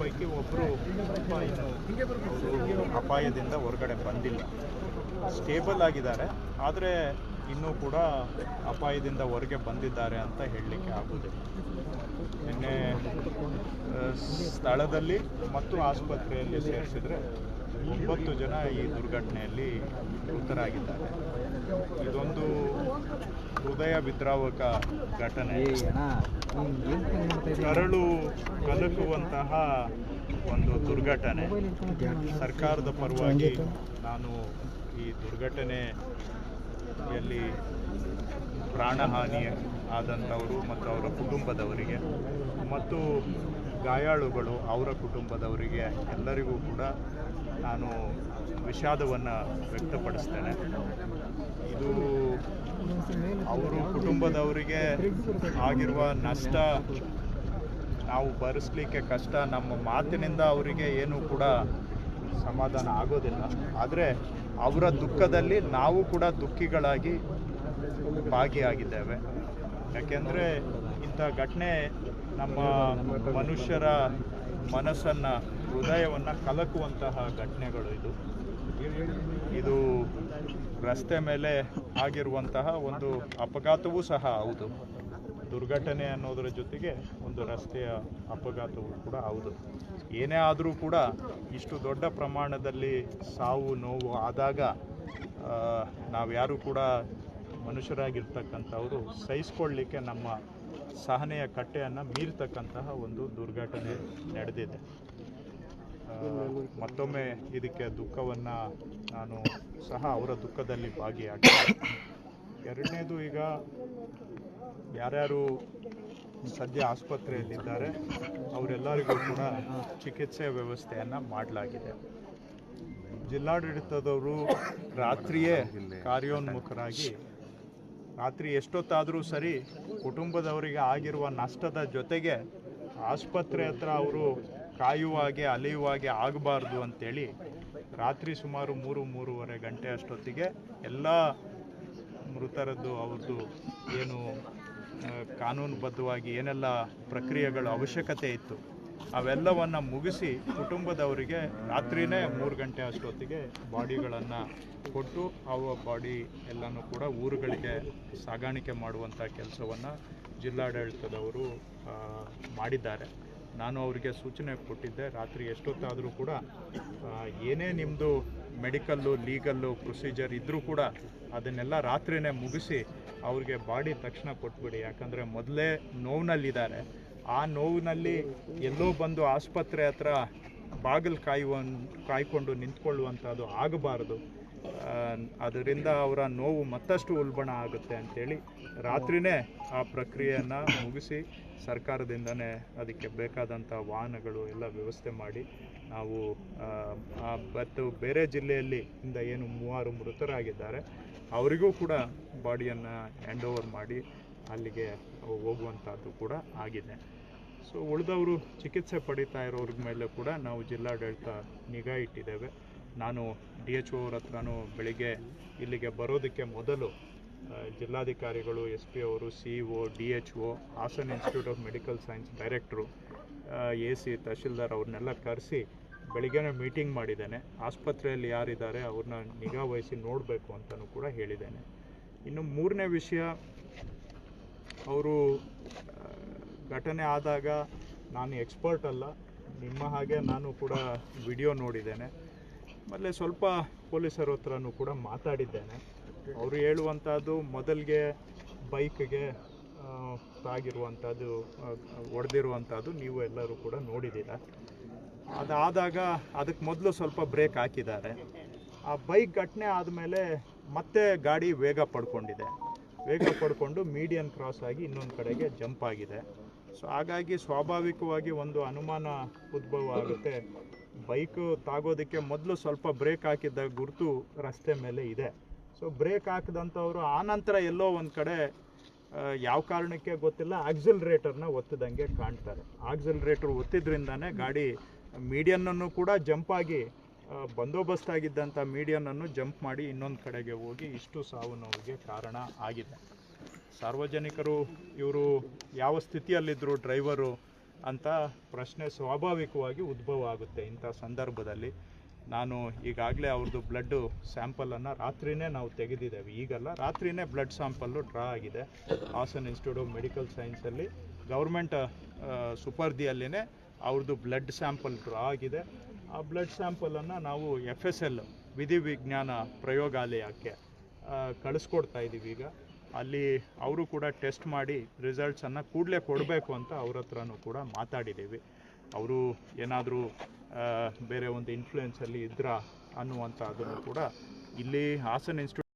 ಪೈಕಿ ಒಬ್ಬರು ಅಪಾಯದಿಂದ ಹೊರಗಡೆ ಬಂದಿಲ್ಲ. ಸ್ಟೇಬಲ್ ಆಗಿದ್ದಾರೆ. ಆದರೆ ಇನ್ನೂ ಕೂಡ ಅಪಾಯದಿಂದ ಹೊರಗೆ ಬಂದಿದ್ದಾರೆ ಅಂತ ಹೇಳಲಿಕ್ಕೆ ಆಗೋದಿಲ್ಲ. ನಿನ್ನೆ ಸ್ಥಳದಲ್ಲಿ ಮತ್ತು ಆಸ್ಪತ್ರೆಯಲ್ಲಿ ಸೇರಿಸಿದ್ರೆ ಒಂಬತ್ತು ಜನ ಈ ದುರ್ಘಟನೆಯಲ್ಲಿ ಮೃತರಾಗಿದ್ದಾರೆ. ಇದೊಂದು ಹೃದಯ ವಿದ್ರಾವಕ ಘಟನೆ. ಕರಳು ಕಲಕುವಂತಹ ಒಂದು ದುರ್ಘಟನೆ. ಸರ್ಕಾರದ ಪರವಾಗಿ ನಾನು ಈ ದುರ್ಘಟನೆಯಲ್ಲಿ ಪ್ರಾಣಹಾನಿ ಆದಂಥವರು ಮತ್ತು ಅವರ ಕುಟುಂಬದವರಿಗೆ ಮತ್ತು ಗಾಯಾಳುಗಳು ಅವರ ಕುಟುಂಬದವರಿಗೆ ಎಲ್ಲರಿಗೂ ಕೂಡ ನಾನು ವಿಷಾದವನ್ನು ವ್ಯಕ್ತಪಡಿಸ್ತೇನೆ. ಇದು ಅವರು ಕುಟುಂಬದವರಿಗೆ ಆಗಿರುವ ನಷ್ಟ ನಾವು ಭರಿಸ್ಲಿಕ್ಕೆ ಕಷ್ಟ, ನಮ್ಮ ಮಾತಿನಿಂದ ಅವರಿಗೆ ಏನೂ ಕೂಡ ಸಮಾಧಾನ ಆಗೋದಿಲ್ಲ. ಆದರೆ ಅವರ ದುಃಖದಲ್ಲಿ ನಾವು ಕೂಡ ದುಃಖಿಗಳಾಗಿ ಭಾಗಿಯಾಗಿದ್ದೇವೆ. ಯಾಕೆಂದರೆ ಇಂಥ ಘಟನೆ ನಮ್ಮ ಮನುಷ್ಯರ ಮನಸ್ಸನ್ನು, ಹೃದಯವನ್ನು ಕಲಕುವಂತಹ ಘಟನೆಗಳು ಇದು. ಇದು ರಸ್ತೆ ಮೇಲೆ ಆಗಿರುವಂತಹ ಒಂದು ಅಪಘಾತವೂ ಸಹ ಹೌದು. ದುರ್ಘಟನೆ ಅನ್ನೋದರ ಜೊತೆಗೆ ಒಂದು ರಸ್ತೆಯ ಅಪಘಾತವೂ ಕೂಡ ಹೌದು. ಏನೇ ಆದರೂ ಕೂಡ ಇಷ್ಟು ದೊಡ್ಡ ಪ್ರಮಾಣದಲ್ಲಿ ಸಾವು, ನೋವು ಆದಾಗ ನಾವು ನಾವ್ಯಾರೂ ಕೂಡ ಮನುಷ್ಯರಾಗಿರ್ತಕ್ಕಂಥವರು ಸಹಿಸ್ಕೊಳ್ಳಿಕ್ಕೆ ನಮ್ಮ ಸಹನೆಯ ಕಟ್ಟೆಯನ್ನು ಮೀರ್ತಕ್ಕಂತಹ ಒಂದು ದುರ್ಘಟನೆ ನಡೆದಿದೆ. ಮತ್ತೊಮ್ಮೆ ಇದಕ್ಕೆ ದುಃಖವನ್ನು ನಾನು ಸಹ ಅವರ ದುಃಖದಲ್ಲಿ ಭಾಗಿಯಾಗಿದ್ದೆ ಎರಡನೇದು ಈಗ ಯಾರ್ಯಾರು ಸದ್ಯ ಆಸ್ಪತ್ರೆಯಲ್ಲಿದ್ದಾರೆ, ಅವರೆಲ್ಲರಿಗೂ ಕೂಡ ಚಿಕಿತ್ಸೆ ವ್ಯವಸ್ಥೆಯನ್ನು ಮಾಡಲಾಗಿದೆ. ಜಿಲ್ಲಾಡಳಿತದವರು ರಾತ್ರಿಯೇ ಕಾರ್ಯೋನ್ಮುಖರಾಗಿ ರಾತ್ರಿ ಎಷ್ಟೊತ್ತಾದರೂ ಸರಿ ಕುಟುಂಬದವರಿಗೆ ಆಗಿರುವ ನಷ್ಟದ ಜೊತೆಗೆ ಆಸ್ಪತ್ರೆ ಹತ್ರ ಅವರು ಕಾಯುವಾಗೆ, ಅಲೆಯುವಾಗೆ ಆಗಬಾರ್ದು ಅಂಥೇಳಿ ರಾತ್ರಿ ಸುಮಾರು ಮೂರು, ಮೂರುವರೆ ಗಂಟೆ ಅಷ್ಟೊತ್ತಿಗೆ ಎಲ್ಲ ಮೃತರದ್ದು ಅವ್ರದ್ದು ಏನು ಕಾನೂನುಬದ್ಧವಾಗಿ ಏನೆಲ್ಲ ಪ್ರಕ್ರಿಯೆಗಳ ಅವಶ್ಯಕತೆ ಇತ್ತು. ಅವೆಲ್ಲವನ್ನು ಮುಗಿಸಿ ಕುಟುಂಬದವರಿಗೆ ರಾತ್ರಿನೇ ಮೂರು ಗಂಟೆ ಅಷ್ಟೊತ್ತಿಗೆ ಬಾಡಿಗಳನ್ನು ಕೊಟ್ಟು ಅವ ಬಾಡಿ ಎಲ್ಲನೂ ಕೂಡ ಊರುಗಳಿಗೆ ಸಾಗಾಣಿಕೆ ಮಾಡುವಂಥ ಕೆಲಸವನ್ನು ಜಿಲ್ಲಾಡಳಿತದವರು ಮಾಡಿದ್ದಾರೆ. ನಾನು ಅವರಿಗೆ ಸೂಚನೆ ಕೊಟ್ಟಿದ್ದೆ, ರಾತ್ರಿ ಎಷ್ಟೊತ್ತಾದರೂ ಕೂಡ ಏನೇ ನಿಮ್ಮದು ಮೆಡಿಕಲ್ಲು, ಲೀಗಲ್ಲು, ಪ್ರೊಸೀಜರ್ ಇದ್ದರೂ ಕೂಡ ಅದನ್ನೆಲ್ಲ ರಾತ್ರಿನೇ ಮುಗಿಸಿ ಅವ್ರಿಗೆ ಬಾಡಿ ತಕ್ಷಣ ಕೊಟ್ಬಿಡಿ. ಯಾಕಂದರೆ ಮೊದಲೇ ನೋವಿನಲ್ಲಿದ್ದಾರೆ. ಆ ನೋವಿನಲ್ಲಿ ಎಲ್ಲೋ ಬಂದು ಆಸ್ಪತ್ರೆ ಹತ್ರ ಬಾಗಿಲು ಕಾಯುವ ಕಾಯ್ಕೊಂಡು ನಿಂತ್ಕೊಳ್ಳುವಂಥದ್ದು ಆಗಬಾರ್ದು. ಅದರಿಂದ ಅವರ ನೋವು ಮತ್ತಷ್ಟು ಉಲ್ಬಣ ಆಗುತ್ತೆ ಅಂತೇಳಿ ರಾತ್ರಿನೇ ಆ ಪ್ರಕ್ರಿಯೆಯನ್ನು ಮುಗಿಸಿ ಸರ್ಕಾರದಿಂದನೇ ಅದಕ್ಕೆ ಬೇಕಾದಂಥ ವಾಹನಗಳು ಎಲ್ಲ ವ್ಯವಸ್ಥೆ ಮಾಡಿ ನಾವು ಮತ್ತು ಬೇರೆ ಜಿಲ್ಲೆಯಲ್ಲಿ ಇಂದ ಏನು ಮೂವರು ಮೃತರಾಗಿದ್ದಾರೆ, ಅವರಿಗೂ ಕೂಡ ಬಾಡಿಯನ್ನು ಹ್ಯಾಂಡ್ ಓವರ್ ಮಾಡಿ ಅಲ್ಲಿಗೆ ಹೋಗುವಂಥದ್ದು ಕೂಡ ಆಗಿದೆ. ಸೊ ಉಳಿದವರು ಚಿಕಿತ್ಸೆ ಪಡೀತಾ ಇರೋರ ಮೇಲೆ ಕೂಡ ನಾವು ಜಿಲ್ಲಾಡಳಿತ ನಿಗಾ ಇಟ್ಟಿದ್ದೇವೆ. ನಾನು ಡಿ ಎಚ್ ಅವ್ರ ಹತ್ರನೂ ಬೆಳಿಗ್ಗೆ ಇಲ್ಲಿಗೆ ಬರೋದಕ್ಕೆ ಮೊದಲು ಜಿಲ್ಲಾಧಿಕಾರಿಗಳು, ಎಸ್ ಪಿ ಅವರು, C O, D H O, Hassan institute of medical science director A C, tahsildar ಅವ್ರನ್ನೆಲ್ಲ ಕರೆಸಿ ಬೆಳಿಗ್ಗೆನೇ ಮೀಟಿಂಗ್ ಮಾಡಿದ್ದೇನೆ. ಆಸ್ಪತ್ರೆಯಲ್ಲಿ ಯಾರಿದ್ದಾರೆ ಅವ್ರನ್ನ ನಿಗಾ ವಹಿಸಿ ನೋಡಬೇಕು ಅಂತಲೂ ಕೂಡ ಹೇಳಿದ್ದೇನೆ. ಇನ್ನು ಮೂರನೇ ವಿಷಯ ಅವರು ಘಟನೆ ಆದಾಗ ನಾನು ಎಕ್ಸ್ಪರ್ಟ್ ಅಲ್ಲ. ನಿಮ್ಮ ಹಾಗೆ ನಾನು ಕೂಡ ವಿಡಿಯೋ ನೋಡಿದ್ದೇನೆ. ಆಮೇಲೆ ಸ್ವಲ್ಪ ಪೊಲೀಸರ ಹತ್ರನೂ ಕೂಡ ಮಾತಾಡಿದ್ದೇನೆ. ಅವರು ಹೇಳುವಂಥದ್ದು ಮೊದಲಿಗೆ ಬೈಕ್ಗೆ ಆಗಿರುವಂಥದ್ದು ಒಡೆದಿರುವಂಥದ್ದು ನೀವು ಎಲ್ಲರೂ ಕೂಡ ನೋಡಿದ್ದೀರ. ಅದಾದಾಗ ಅದಕ್ಕೆ ಮೊದಲು ಸ್ವಲ್ಪ ಬ್ರೇಕ್ ಹಾಕಿದ್ದಾರೆ. ಆ ಬೈಕ್ ಘಟನೆ ಆದಮೇಲೆ ಮತ್ತೆ ಗಾಡಿ ವೇಗ ಪಡ್ಕೊಂಡಿದೆ. ವೇಗ ಪಡ್ಕೊಂಡು ಮೀಡಿಯನ್ ಕ್ರಾಸ್ ಆಗಿ ಇನ್ನೊಂದು ಕಡೆಗೆ ಜಂಪ್ ಆಗಿದೆ. ಸೊ ಹಾಗಾಗಿ ಸ್ವಾಭಾವಿಕವಾಗಿ ಒಂದು ಅನುಮಾನ ಉದ್ಭವ ಆಗುತ್ತೆ. ಬೈಕು ತಾಗೋದಕ್ಕೆ ಮೊದಲು ಸ್ವಲ್ಪ ಬ್ರೇಕ್ ಹಾಕಿದ್ದ ಗುರುತು ರಸ್ತೆ ಮೇಲೆ ಇದೆ. ಸೊ ಬ್ರೇಕ್ ಹಾಕಿದಂಥವ್ರು ಆನಂತರ ಎಲ್ಲೋ ಒಂದು ಕಡೆ ಯಾವ ಕಾರಣಕ್ಕೆ ಗೊತ್ತಿಲ್ಲ ಆಕ್ಸಿಲ್ರೇಟರ್ನ ಒತ್ತಿದಂಗೆ ಕಾಣ್ತಾರೆ. ಆಕ್ಸಿಲ್ರೇಟರ್ ಒತ್ತಿದ್ರಿಂದಾನೇ ಗಾಡಿ ಮೀಡಿಯನ್ನನ್ನು ಕೂಡ ಜಂಪಾಗಿ ಬಂದೋಬಸ್ತ್ ಆಗಿದ್ದಂಥ ಮೀಡಿಯನನ್ನು ಜಂಪ್ ಮಾಡಿ ಇನ್ನೊಂದು ಕಡೆಗೆ ಹೋಗಿ ಇಷ್ಟು ಸಾವು ನೋವಿಗೆ ಕಾರಣ ಆಗಿದೆ. ಸಾರ್ವಜನಿಕರು, ಇವರು ಯಾವ ಸ್ಥಿತಿಯಲ್ಲಿದ್ದರು ಡ್ರೈವರು ಅಂತ ಪ್ರಶ್ನೆ ಸ್ವಾಭಾವಿಕವಾಗಿ ಉದ್ಭವ ಆಗುತ್ತೆ ಇಂಥ ಸಂದರ್ಭದಲ್ಲಿ. ನಾನು ಈಗಾಗಲೇ ಅವ್ರದ್ದು ಬ್ಲಡ್ಡು ಸ್ಯಾಂಪಲನ್ನು ರಾತ್ರಿನೇ ನಾವು ತೆಗೆದಿದ್ದೇವೆ. ಈಗಲ್ಲ, ರಾತ್ರಿನೇ ಬ್ಲಡ್ ಸ್ಯಾಂಪಲ್ಲು ಡ್ರಾ ಆಗಿದೆ. ಹಾಸನ್ ಇನ್ಸ್ಟಿಟ್ಯೂಟ್ ಆಫ್ ಮೆಡಿಕಲ್ ಸೈನ್ಸಲ್ಲಿ ಗೌರ್ಮೆಂಟ್ ಸುಪರ್ದಿಯಲ್ಲಿನೇ ಅವ್ರದ್ದು ಬ್ಲಡ್ ಸ್ಯಾಂಪಲ್ ಡ್ರಾ ಆಗಿದೆ. ಆ ಬ್ಲಡ್ ಸ್ಯಾಂಪಲನ್ನು ನಾವು ಎಫ್ ಎಸ್ ಎಲ್ ವಿಧಿವಿಜ್ಞಾನ ಪ್ರಯೋಗಾಲಯಕ್ಕೆ ಕಳಿಸ್ಕೊಡ್ತಾ ಇದ್ದೀವಿ ಈಗ. ಅಲ್ಲಿ ಅವರು ಕೂಡ ಟೆಸ್ಟ್ ಮಾಡಿ ರಿಸಲ್ಟ್ಸನ್ನು ಕೂಡಲೇ ಕೊಡಬೇಕು ಅಂತ ಅವ್ರ ಹತ್ರನೂ ಕೂಡ ಮಾತಾಡಿದ್ದೀವಿ. ಅವರು ಏನಾದರೂ ಬೇರೆ ಒಂದು ಇನ್ಫ್ಲೂಯೆನ್ಸಲ್ಲಿ ಇದ್ರಾ ಅನ್ನುವಂಥ ಅದನ್ನು ಕೂಡ ಇಲ್ಲಿ ಹಾಸನ ಇನ್ಸ್ಟಿಟ್ಯೂಟ್